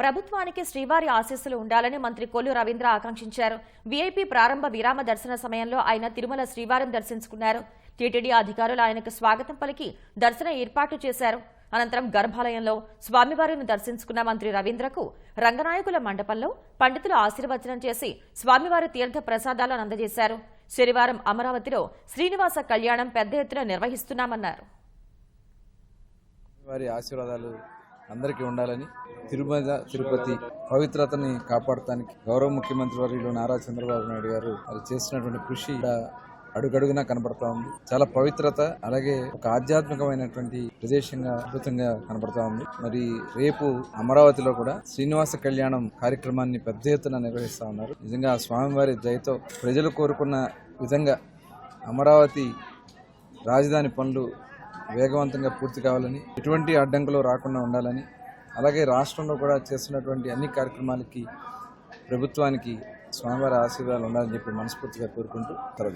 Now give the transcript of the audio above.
ప్రభుత్వానికి శ్రీవారి ఆశీస్సులు ఉండాలని మంత్రి కొల్లు రవీంద్ర ఆకాంక్షించారు. వీఐపీ ప్రారంభ విరామ దర్శన సమయంలో ఆయన తిరుమల శ్రీవారిని దర్శించుకున్నారు. టీటీడీ అధికారులు ఆయనకు స్వాగతం పలికి దర్శన ఏర్పాట్లు చేశారు. అనంతరం గర్భాలయంలో స్వామివారిని దర్శించుకున్న మంత్రి రవీంద్రకు రంగనాయకుల మండపంలో పండితులు ఆశీర్వచనం చేసి స్వామివారి తీర్థ ప్రసాదాలను అందజేశారు. శనివారం అమరావతిలో శ్రీనివాస కళ్యాణం పెద్ద ఎత్తున నిర్వహిస్తున్నామన్నారు. వారి ఆశీర్వాదాలు అందరికీ ఉండాలని తిరుమల తిరుపతి పవిత్రతని కాపాడటానికి గౌరవ ముఖ్యమంత్రి వర్యులు నారా చంద్రబాబు నాయుడు గారు మరి చేసినటువంటి కృషి అడుగడుగునా కనబడతా ఉంది. చాలా పవిత్రత అలాగే ఒక ఆధ్యాత్మికమైనటువంటి ప్రదేశంగా అద్భుతంగా కనబడతా ఉంది. మరి రేపు అమరావతిలో కూడా శ్రీనివాస కళ్యాణం కార్యక్రమాన్ని పెద్ద ఎత్తున నిర్వహిస్తా ఉన్నారు. నిజంగా స్వామివారి దయతో ప్రజలు కోరుకున్న విధంగా అమరావతి రాజధాని పనులు వేగవంతంగా పూర్తి కావాలని ఎటువంటి అడ్డంకులు రాకుండా ఉండాలని అలాగే రాష్ట్రంలో కూడా చేస్తున్నటువంటి అన్ని కార్యక్రమాలకి ప్రభుత్వానికి స్వామివారి ఆశీర్వాదాలు ఉండాలని చెప్పి మనస్ఫూర్తిగా కోరుకుంటూ తల